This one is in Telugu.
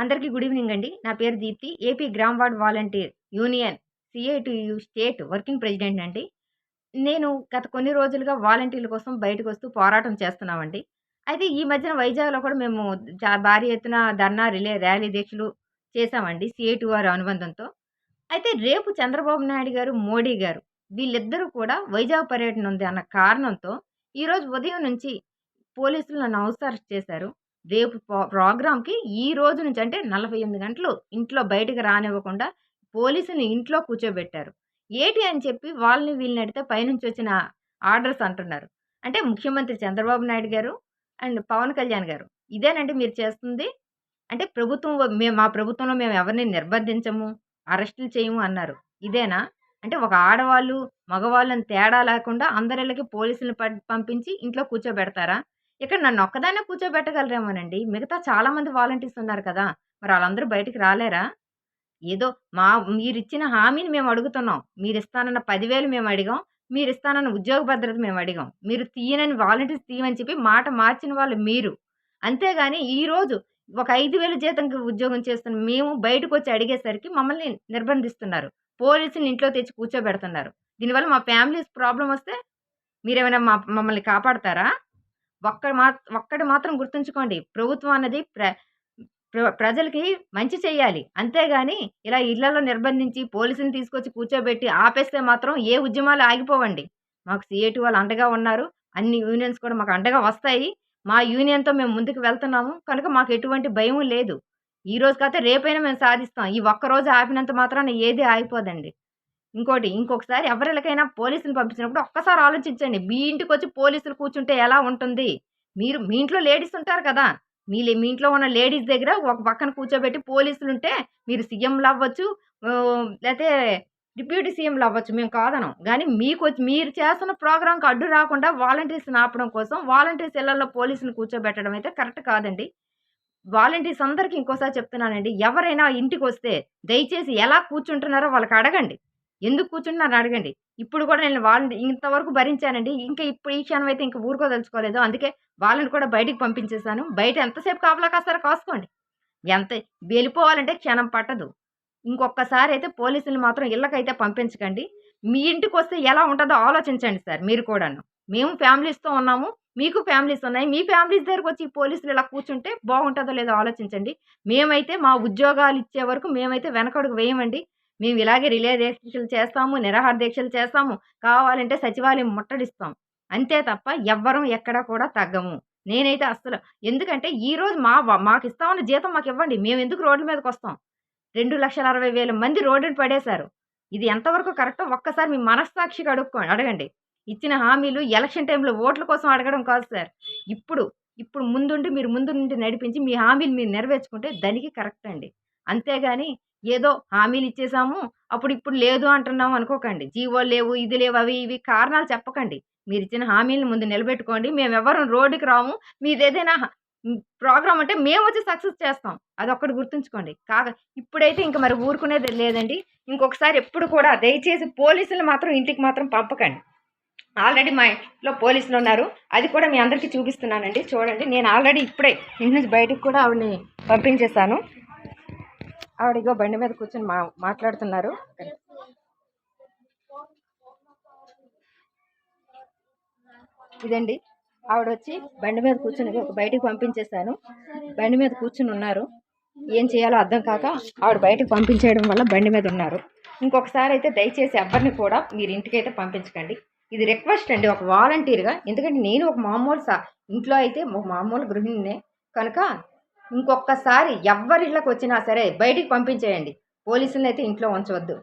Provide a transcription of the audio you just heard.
అందరికీ గుడ్ ఈవినింగ్ అండి. నా పేరు Deepti. AP Gram ward volunteer union CITU state working president అండి. నేను గత కొన్ని రోజులుగా వాలంటీర్ల కోసం బయటకు వస్తూ పోరాటం చేస్తున్నామండి. అయితే ఈ మధ్యన వైజాగ్లో కూడా మేము భారీ ఎత్తున ధర్నా రిలే ర్యాలీ దీక్షలు చేశామండి సిఐటి వారి అనుబంధంతో. అయితే రేపు చంద్రబాబు నాయుడు గారు మోడీ గారు వీళ్ళిద్దరూ కూడా వైజాగ్ పర్యటన ఉంది అన్న కారణంతో ఈరోజు ఉదయం నుంచి పోలీసులు నన్ను అవసరం చేశారు. రేపు ప్రోగ్రాంకి ఈ రోజు నుంచి అంటే నలభై ఎనిమిది గంటలు ఇంట్లో బయటకు రానివ్వకుండా పోలీసుని ఇంట్లో కూర్చోబెట్టారు. ఏటి అని చెప్పి వాళ్ళని వీళ్ళని అడితే పైనుంచి వచ్చిన ఆర్డర్స్ అంటున్నారు. అంటే ముఖ్యమంత్రి చంద్రబాబు నాయుడు గారు అండ్ పవన్ కళ్యాణ్ గారు ఇదేనండి మీరు చేస్తుంది? అంటే ప్రభుత్వం మేము మా ప్రభుత్వంలో మేము ఎవరిని నిర్బంధించము అరెస్టులు చేయము అన్నారు. ఇదేనా? అంటే ఒక ఆడవాళ్ళు మగవాళ్ళని తేడా లేకుండా అందరిళ్ళకి పోలీసులను పంపించి ఇంట్లో కూర్చోబెడతారా? ఇక్కడ నన్ను ఒక్కదాన్నే కూర్చోబెట్టగలరేమోనండి. మిగతా చాలామంది వాలంటీర్స్ ఉన్నారు కదా మరి వాళ్ళందరూ బయటికి రాలేరా? ఏదో మా మీరు ఇచ్చిన హామీని మేము అడుగుతున్నాం. మీరు ఇస్తానన్న పదివేలు మేము అడిగాం. మీరు ఇస్తానన్న ఉద్యోగ భద్రత మేము అడిగాం. మీరు తీయనని వాలంటీర్స్ తీయమని చెప్పి మాట మార్చిన వాళ్ళు మీరు. అంతేగాని ఈరోజు ఒక ఐదు వేలు జీతంకి ఉద్యోగం చేస్తున్న మేము బయటకు వచ్చి అడిగేసరికి మమ్మల్ని నిర్బంధిస్తున్నారు. పోలీసులు ఇంట్లో తెచ్చి కూర్చోబెడుతున్నారు. దీనివల్ల మా ఫ్యామిలీస్ ప్రాబ్లం వస్తే మీరేమైనా మా మమ్మల్ని కాపాడతారా? ఒక్క మా ఒక్కటి మాత్రం గుర్తుంచుకోండి. ప్రభుత్వం అన్నది ప్ర ప్ర- ప్రజలకి మంచి చేయాలి. అంతేగాని ఇలా ఇళ్ళలో నిర్బంధించి పోలీసుని తీసుకొచ్చి కూర్చోబెట్టి ఆపేస్తే మాత్రం ఏ ఉద్యమాలు ఆగిపోవండి. మాకు సిఐటి వాళ్ళు అండగా ఉన్నారు. అన్ని యూనియన్స్ కూడా మాకు అండగా వస్తాయి. మా యూనియన్తో మేము ముందుకు వెళ్తున్నాము. కనుక మాకు ఎటువంటి భయం లేదు. ఈ రోజు కాకపోతే రేపైనా మేము సాధిస్తాం. ఈ ఒక్క రోజు ఆపినంత మాత్రాన ఏది ఆగిపోదండి. ఇంకోటి ఇంకొకసారి ఎవరికైనా పోలీసులు పంపించినప్పుడు ఒక్కసారి ఆలోచించండి. మీ ఇంటికి వచ్చి పోలీసులు కూర్చుంటే ఎలా ఉంటుంది? మీరు మీ ఇంట్లో లేడీస్ ఉంటారు కదా! మీ మీ ఇంట్లో ఉన్న లేడీస్ దగ్గర ఒక పక్కన కూర్చోబెట్టి పోలీసులు ఉంటే మీరు సీఎంలు అవ్వచ్చు లేకపోతే డిప్యూటీ సీఎంలు అవ్వచ్చు. మేము కాదను. కానీ మీకు వచ్చి మీరు చేస్తున్న ప్రోగ్రాంకి అడ్డు రాకుండా వాలంటీర్స్ని ఆపడం కోసం వాలంటీర్స్ ఇళ్ళలో పోలీసులు కూర్చోబెట్టడం అయితే కరెక్ట్ కాదండి. వాలంటీర్స్ అందరికీ ఇంకోసారి చెప్తున్నానండి. ఎవరైనా ఇంటికి వస్తే దయచేసి ఎలా కూర్చుంటున్నారో వాళ్ళకి అడగండి. ఎందుకు కూర్చుంటున్నారు అడగండి. ఇప్పుడు కూడా నేను వాళ్ళని ఇంతవరకు భరించానండి. ఇంకా ఇప్పుడు ఈ క్షణం అయితే ఇంకా ఊరుకోదలుచుకోలేదు అందుకే వాళ్ళని కూడా బయటికి పంపించేశాను. బయట ఎంతసేపు కాపలా కాస్తారో కాసుకోండి. ఎంత వెళ్ళిపోవాలంటే క్షణం పట్టదు. ఇంకొకసారి అయితే పోలీసులు మాత్రం ఇళ్ళకైతే పంపించకండి. మీ ఇంటికి వస్తే ఎలా ఉంటుందో ఆలోచించండి సార్ మీరు కూడాను. మేము ఫ్యామిలీస్తో ఉన్నాము. మీకు ఫ్యామిలీస్ ఉన్నాయి. మీ ఫ్యామిలీస్ దగ్గరకు వచ్చి పోలీసులు ఇలా కూర్చుంటే బాగుంటుందో లేదో ఆలోచించండి. మేమైతే మా ఉద్యోగాలు ఇచ్చే వరకు మేమైతే వెనకడుగు వేయమండి. మేము ఇలాగే రిలే దీక్షలు చేస్తాము నిరాహార దీక్షలు చేస్తాము కావాలంటే సచివాలయం ముట్టడిస్తాం. అంతే తప్ప ఎవ్వరం ఎక్కడా కూడా తగ్గము. నేనైతే అస్సలు ఎందుకంటే ఈ రోజు మా మాకు ఇస్తామన్న జీతం మాకు ఇవ్వండి మేము ఎందుకు రోడ్ల మీదకి వస్తాం? రెండు లక్షల అరవై వేల మంది రోడ్డుని పడేశారు. ఇది ఎంతవరకు కరెక్టో ఒక్కసారి మీ మనస్సాక్షికి అడుక్కోండి అడగండి. ఇచ్చిన హామీలు ఎలక్షన్ టైంలో ఓట్ల కోసం అడగడం కాదు సార్. ఇప్పుడు ఇప్పుడు ముందుండి మీరు ముందు నుండి నడిపించి మీ హామీలు మీరు నెరవేర్చుకుంటే దానికి కరెక్ట్ అండి. అంతేగాని ఏదో హామీలు ఇచ్చేసాము అప్పుడు ఇప్పుడు లేదు అంటున్నాము అనుకోకండి. జీవో లేవు ఇది లేవు అవి ఇవి కారణాలు చెప్పకండి. మీరు ఇచ్చిన హామీలను ముందు నిలబెట్టుకోండి. మేము ఎవరు రోడ్డుకి రాము. మీది ఏదైనా ప్రోగ్రామ్ అంటే మేము వచ్చి సక్సెస్ చేస్తాం. అది ఒక్కటి గుర్తుంచుకోండి. కాక ఇప్పుడైతే ఇంకా మరి ఊరుకునేది లేదండి. ఇంకొకసారి ఎప్పుడు కూడా దయచేసి పోలీసులు మాత్రం ఇంటికి మాత్రం పంపకండి. ఆల్రెడీ మా ఇంట్లో పోలీసులు ఉన్నారు. అది కూడా మీ అందరికీ చూపిస్తున్నానండి. చూడండి నేను ఆల్రెడీ ఇప్పుడే ఇంటి నుంచి బయటకు కూడా ఆవిడని పంపించేశాను. ఆవిడ ఇగో బండి మీద కూర్చొని మా మాట్లాడుతున్నారు. ఇదండి. ఆవిడ వచ్చి బండి మీద కూర్చుని ఒక బయటికి పంపించేశాను. బండి మీద కూర్చుని ఉన్నారు. ఏం చేయాలో అర్థం కాక ఆవిడ బయటకు పంపించేయడం వల్ల బండి మీద ఉన్నారు. ఇంకొకసారి అయితే దయచేసి ఎవరిని కూడా మీరు ఇంటికైతే పంపించకండి. ఇది రిక్వెస్ట్ అండి. ఒక వాలంటీర్గా ఎందుకంటే నేను ఒక మామూలు సా ఇంట్లో అయితే ఒక మామూలు గృహిణినే. కనుక ఇంకొకసారి ఎవరి ఇళ్ళకి వచ్చినా సరే బయటికి పంపించేయండి. పోలీసులను అయితే ఇంట్లో ఉంచవద్దు.